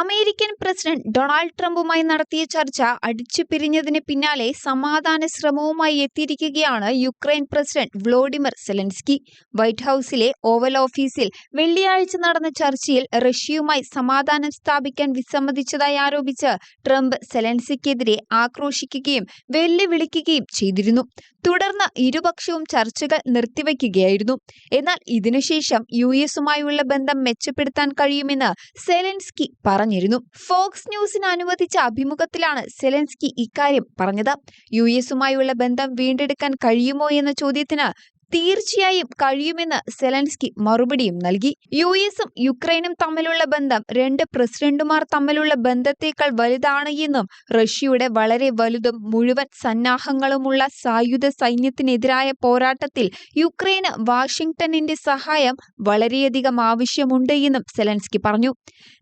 American president Donald ട്രംപുമായി നടത്തിയ ചർച്ച അടിച്ചു പിരിഞ്ഞതിന് പിന്നാലെ സമാധാന ശ്രമവുമായി എത്തിയിരിക്കുകയാണ് Ukraine president Volodymyr Zelensky. White ഹൌസിലെ ഓവൽ ഓഫീസിൽ വെള്ളിയാഴ്ച നടന്ന ചർച്ചയിൽ റഷ്യയുമായി സമാധാനം സ്ഥാപിക്കാൻ വിസമ്മതിച്ചതായി ആരോപിച്ച് ട്രംപ് സെലൻസ്കിക്കെതിരെ ആക്രോശിക്കുകയും വെല്ലുവിളിക്കുകയും ചെയ്തിരുന്നു. തുടർന്ന് ഇരുപക്ഷവും ചർച്ചകൾ നിർത്തിവെക്കുകയായിരുന്നു എന്നാൽ ഇതിനുശേഷം യു എസുമായുള്ള ബന്ധം മെച്ചപ്പെടുത്താൻ കഴിയുമെന്ന് സെലൻസ്കി പറഞ്ഞിരുന്നു. ഫോക്സ് ന്യൂസിന് അനുവദിച്ച അഭിമുഖത്തിലാണ് സെലൻസ്കി ഇക്കാര്യം പറഞ്ഞത്. യു എസുമായുള്ള ബന്ധം വീണ്ടെടുക്കാൻ കഴിയുമോ എന്ന ചോദ്യത്തിന് തീർച്ചയായും കഴിയുമെന്ന് സെലൻസ്കി മറുപടിയും നൽകി. യു എസും യുക്രൈനും തമ്മിലുള്ള ബന്ധം രണ്ട് പ്രസിഡന്റുമാർ തമ്മിലുള്ള ബന്ധത്തേക്കാൾ വലുതാണ് എന്നും റഷ്യയുടെ വളരെ വലുതും മുഴുവൻ സന്നാഹങ്ങളുമുള്ള സായുധ സൈന്യത്തിനെതിരായ പോരാട്ടത്തിൽ യുക്രൈന് വാഷിംഗ്ടണിന്റെ സഹായം വളരെയധികം ആവശ്യമുണ്ട് എന്നും സെലൻസ്കി പറഞ്ഞു.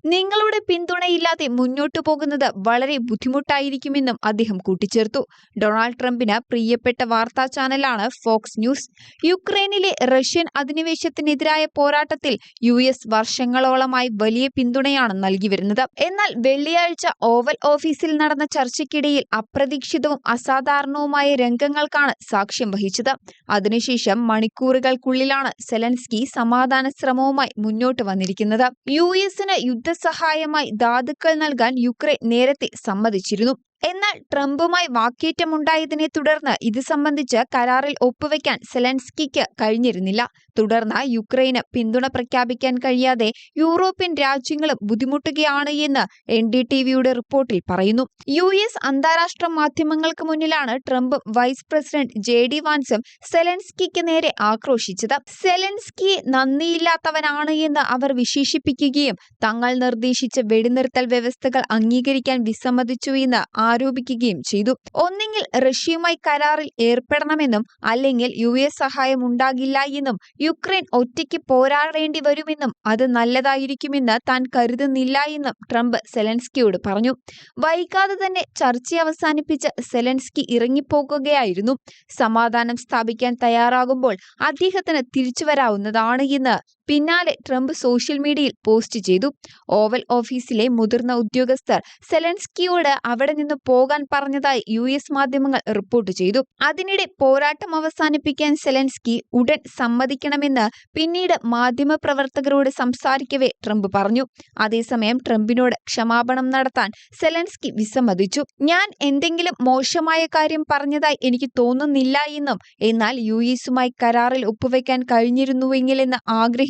നിങ്ങളുടെ പിന്തുണയില്ലാതെ മുന്നോട്ടു പോകുന്നത് വളരെ ബുദ്ധിമുട്ടായിരിക്കുമെന്നും അദ്ദേഹം കൂട്ടിച്ചേർത്തു. ഡൊണാൾഡ് ട്രംപിന് പ്രിയപ്പെട്ട വാർത്താ ചാനലാണ് ഫോക്സ് ന്യൂസ്. യുക്രൈനിലെ റഷ്യൻ അധിനിവേശത്തിനെതിരായ പോരാട്ടത്തിൽ യു എസ് വർഷങ്ങളോളമായി വലിയ പിന്തുണയാണ് നൽകി വരുന്നത്. എന്നാൽ വെള്ളിയാഴ്ച ഓവൽ ഓഫീസിൽ നടന്ന ചർച്ചയ്ക്കിടയിൽ അപ്രതീക്ഷിതവും അസാധാരണവുമായ രംഗങ്ങൾക്കാണ് സാക്ഷ്യം വഹിച്ചത്. അതിനുശേഷം മണിക്കൂറുകൾക്കുള്ളിലാണ് സെലൻസ്കി സമാധാന ശ്രമവുമായി മുന്നോട്ട് വന്നിരിക്കുന്നത്. യു എസിന് യുദ്ധസഹായമായി ധാതുക്കൾ നൽകാൻ യുക്രൈൻ നേരത്തെ സമ്മതിച്ചിരുന്നു. എന്നാൽ ട്രംപുമായി വാക്കേറ്റമുണ്ടായതിനെ തുടർന്ന് ഇത് സംബന്ധിച്ച് കരാറിൽ ഒപ്പുവെക്കാൻ സെലൻസ്കിക്ക് കഴിഞ്ഞിരുന്നില്ല. തുടർന്ന് യുക്രൈന് പിന്തുണ പ്രഖ്യാപിക്കാൻ കഴിയാതെ യൂറോപ്യൻ രാജ്യങ്ങളും ബുദ്ധിമുട്ടുകയാണ് എന്ന് എൻ ഡി ടി വിയുടെ റിപ്പോർട്ടിൽ പറയുന്നു. യു എസ് അന്താരാഷ്ട്ര മാധ്യമങ്ങൾക്ക് മുന്നിലാണ് Trump vice president J D വാൻസും സെലൻസ്കിക്ക് നേരെ ആക്രോശിച്ചത്. സെലൻസ്കി നന്ദിയില്ലാത്തവനാണ് എന്ന് അവർ വിശേഷിപ്പിക്കുകയും തങ്ങൾ നിർദ്ദേശിച്ച വെടിനിർത്തൽ വ്യവസ്ഥകൾ അംഗീകരിക്കാൻ വിസമ്മതിച്ചു എന്ന് ആരോപിക്കുകയും ചെയ്തു. ഒന്നെങ്കിൽ റഷ്യയുമായി കരാറിൽ ഏർപ്പെടണമെന്നും അല്ലെങ്കിൽ യു എസ് സഹായം ഉണ്ടാകില്ല എന്നും യുക്രൈൻ ഒറ്റയ്ക്ക് പോരാടേണ്ടി വരുമെന്നും അത് നല്ലതായിരിക്കുമെന്ന് താൻ കരുതുന്നില്ല എന്നും ട്രംപ് സെലൻസ്കിയോട് പറഞ്ഞു. വൈകാതെ തന്നെ ചർച്ച അവസാനിപ്പിച്ച് സെലൻസ്കി ഇറങ്ങിപ്പോകുകയായിരുന്നു. സമാധാനം സ്ഥാപിക്കാൻ തയ്യാറാകുമ്പോൾ അദ്ദേഹത്തിന് തിരിച്ചു വരാവുന്നതാണ് എന്ന് പിന്നാലെ ട്രംപ് സോഷ്യൽ മീഡിയയിൽ പോസ്റ്റ് ചെയ്തു. ഓവൽ ഓഫീസിലെ മുതിർന്ന ഉദ്യോഗസ്ഥർ സെലൻസ്കിയോട് അവിടെ നിന്ന് പോകാൻ പറഞ്ഞതായി യു എസ് മാധ്യമങ്ങൾ റിപ്പോർട്ട് ചെയ്തു. അതിനിടെ പോരാട്ടം അവസാനിപ്പിക്കാൻ സെലൻസ്കി ഉടൻ സമ്മതിക്കണമെന്ന് പിന്നീട് മാധ്യമപ്രവർത്തകരോട് സംസാരിക്കവേ ട്രംപ് പറഞ്ഞു. അതേസമയം ട്രംപിനോട് ക്ഷമാപണം നടത്താൻ സെലൻസ്കി വിസമ്മതിച്ചു. ഞാൻ എന്തെങ്കിലും മോശമായ കാര്യം പറഞ്ഞതായി എനിക്ക് തോന്നുന്നില്ല എന്നും എന്നാൽ യു എസുമായി കരാറിൽ ഒപ്പുവെക്കാൻ കഴിഞ്ഞിരുന്നുവെങ്കിലെന്ന്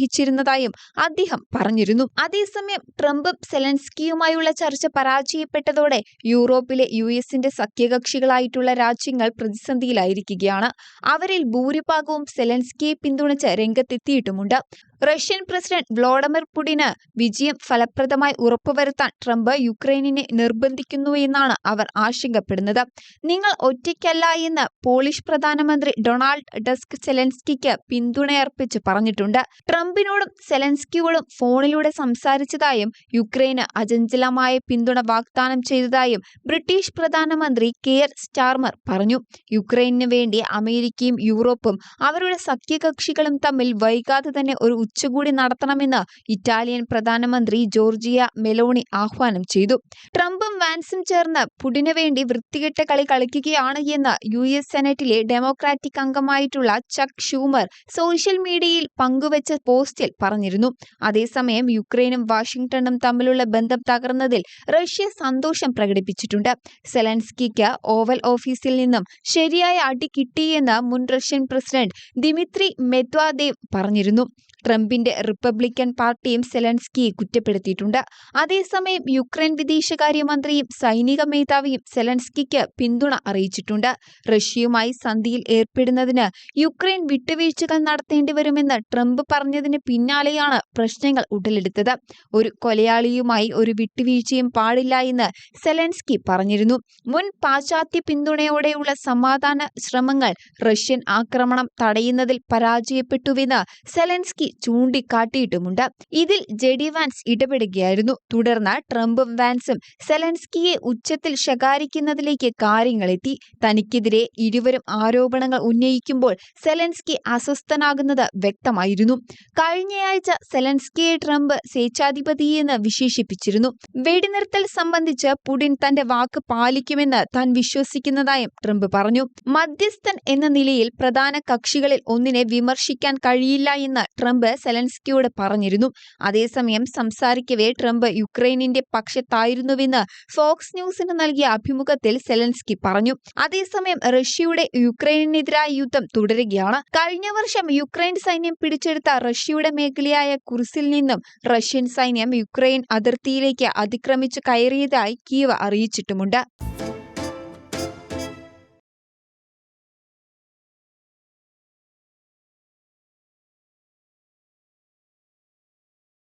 ആഗ്രഹിച്ചിരുന്നതായും അദ്ദേഹം പറഞ്ഞിരുന്നു. അതേസമയം ട്രംപും സെലൻസ്കിയുമായുള്ള ചർച്ച പരാജയപ്പെട്ടതോടെ യൂറോപ്പിലെ യു എസിന്റെ സഖ്യകക്ഷികളായിട്ടുള്ള രാജ്യങ്ങൾ പ്രതിസന്ധിയിലായിരിക്കുകയാണ്. അവരിൽ ഭൂരിഭാഗവും സെലൻസ്കിയെ പിന്തുണച്ച് രംഗത്തെത്തിയിട്ടുമുണ്ട്. റഷ്യൻ പ്രസിഡന്റ് വ്ളോഡമിർ പുടിന് വിജയം ഫലപ്രദമായി ഉറപ്പുവരുത്താൻ ട്രംപ് യുക്രൈനിനെ നിർബന്ധിക്കുന്നു എന്നാണ് അവർ ആശങ്കപ്പെടുന്നത്. നിങ്ങൾ ഒറ്റയ്ക്കല്ല എന്ന് പോളിഷ് പ്രധാനമന്ത്രി ഡൊണാൾഡ് ഡസ്ക് സെലൻസ്കിക്ക് പിന്തുണയർപ്പിച്ച് പറഞ്ഞിട്ടുണ്ട്. ട്രംപിനോടും സെലൻസ്കിയോടും ഫോണിലൂടെ സംസാരിച്ചതായും യുക്രൈന് അചഞ്ചലമായ പിന്തുണ വാഗ്ദാനം ചെയ്തതായും ബ്രിട്ടീഷ് പ്രധാനമന്ത്രി കെയർ സ്റ്റാർമർ പറഞ്ഞു. യുക്രൈനു വേണ്ടി അമേരിക്കയും യൂറോപ്പും അവരുടെ സഖ്യകക്ഷികളും തമ്മിൽ വൈകാതെ തന്നെ ഒരു ഉച്ചകോടി നടത്തണമെന്ന് ഇറ്റാലിയൻ പ്രധാനമന്ത്രി ജോർജിയ മെലോണി ആഹ്വാനം ചെയ്തു. ട്രംപും വാൻസും ചേർന്ന് പുടിനു വേണ്ടി വൃത്തികെട്ട കളി കളിക്കുകയാണ് എന്ന് യു എസ് സെനറ്റിലെ ഡെമോക്രാറ്റിക് അംഗമായിട്ടുള്ള ചക് ഷൂമർ സോഷ്യൽ മീഡിയയിൽ പങ്കുവച്ച പോസ്റ്റിൽ പറഞ്ഞിരുന്നു. അതേസമയം യുക്രൈനും വാഷിംഗ്ടണും തമ്മിലുള്ള ബന്ധം തകർന്നതിൽ റഷ്യ സന്തോഷം പ്രകടിപ്പിച്ചിട്ടുണ്ട്. സെലൻസ്കിക്ക് ഓവൽ ഓഫീസിൽ നിന്നും ശരിയായ അടി കിട്ടിയെന്ന് മുൻ റഷ്യൻ പ്രസിഡന്റ് ദിമിത്രി മെത്വാദേവ് പറഞ്ഞിരുന്നു. ട്രംപിന്റെ റിപ്പബ്ലിക്കൻ പാർട്ടിയും സെലൻസ്കിയെ കുറ്റപ്പെടുത്തിയിട്ടുണ്ട്. അതേസമയം യുക്രൈൻ വിദേശകാര്യമന്ത്രിയും സൈനിക മേധാവിയും സെലൻസ്കിക്ക് പിന്തുണ അറിയിച്ചിട്ടുണ്ട്. റഷ്യയുമായി സന്ധിയിൽ ഏർപ്പെടുന്നതിന് യുക്രൈൻ വിട്ടുവീഴ്ചകൾ നടത്തേണ്ടി വരുമെന്ന് ട്രംപ് പറഞ്ഞതിന് പിന്നാലെയാണ് പ്രശ്നങ്ങൾ ഉടലെടുത്തത്. ഒരു കൊലയാളിയുമായി ഒരു വിട്ടുവീഴ്ചയും പാടില്ല എന്ന് സെലൻസ്കി പറഞ്ഞിരുന്നു. മുൻ പാശ്ചാത്യ പിന്തുണയോടെയുള്ള സമാധാന ശ്രമങ്ങൾ റഷ്യൻ ആക്രമണം തടയുന്നതിൽ പരാജയപ്പെട്ടുവെന്ന് സെലൻസ്കി ചൂണ്ടിക്കാട്ടിയിട്ടുമുണ്ട്. ഇതിൽ ജെഡി വാൻസ് ഇടപെടുകയായിരുന്നു. തുടർന്ന് ട്രംപും വാൻസും സെലൻസ്കിയെ ഉച്ചത്തിൽ ശകാരിക്കുന്നതിലേക്ക് കാര്യങ്ങളെത്തി. തനിക്കെതിരെ ഇരുവരും ആരോപണങ്ങൾ ഉന്നയിക്കുമ്പോൾ സെലൻസ്കി അസ്വസ്ഥനാകുന്നത് വ്യക്തമായിരുന്നു. കഴിഞ്ഞയാഴ്ച സെലൻസ്കിയെ ട്രംപ് സ്വേച്ഛാധിപതിയെന്ന് വിശേഷിപ്പിച്ചിരുന്നു. വെടിനിർത്തൽ സംബന്ധിച്ച് പുടിൻ തന്റെ വാക്ക് പാലിക്കുമെന്ന് താൻ വിശ്വസിക്കുന്നതായും ട്രംപ് പറഞ്ഞു. മധ്യസ്ഥൻ എന്ന നിലയിൽ പ്രധാന കക്ഷികളിൽ ഒന്നിനെ വിമർശിക്കാൻ കഴിയില്ല എന്ന് ട്രംപ് സെലൻസ്കിയോട് പറഞ്ഞിരുന്നു. അതേസമയം സംസാരിക്കവേ ട്രംപ് യുക്രൈനിന്റെ പക്ഷത്തായിരുന്നുവെന്ന് ഫോക്സ് ന്യൂസിന് നൽകിയ അഭിമുഖത്തിൽ സെലൻസ്കി പറഞ്ഞു. അതേസമയം റഷ്യയുടെ യുക്രൈനെതിരായ യുദ്ധം തുടരുകയാണ്. കഴിഞ്ഞ വർഷം യുക്രൈൻ സൈന്യം പിടിച്ചെടുത്ത റഷ്യയുടെ മേഖലയായ കുർസിൽ നിന്നും റഷ്യൻ സൈന്യം യുക്രൈൻ അതിർത്തിയിലേക്ക് അതിക്രമിച്ചു കയറിയതായി കീവ് അറിയിച്ചിട്ടുമുണ്ട്.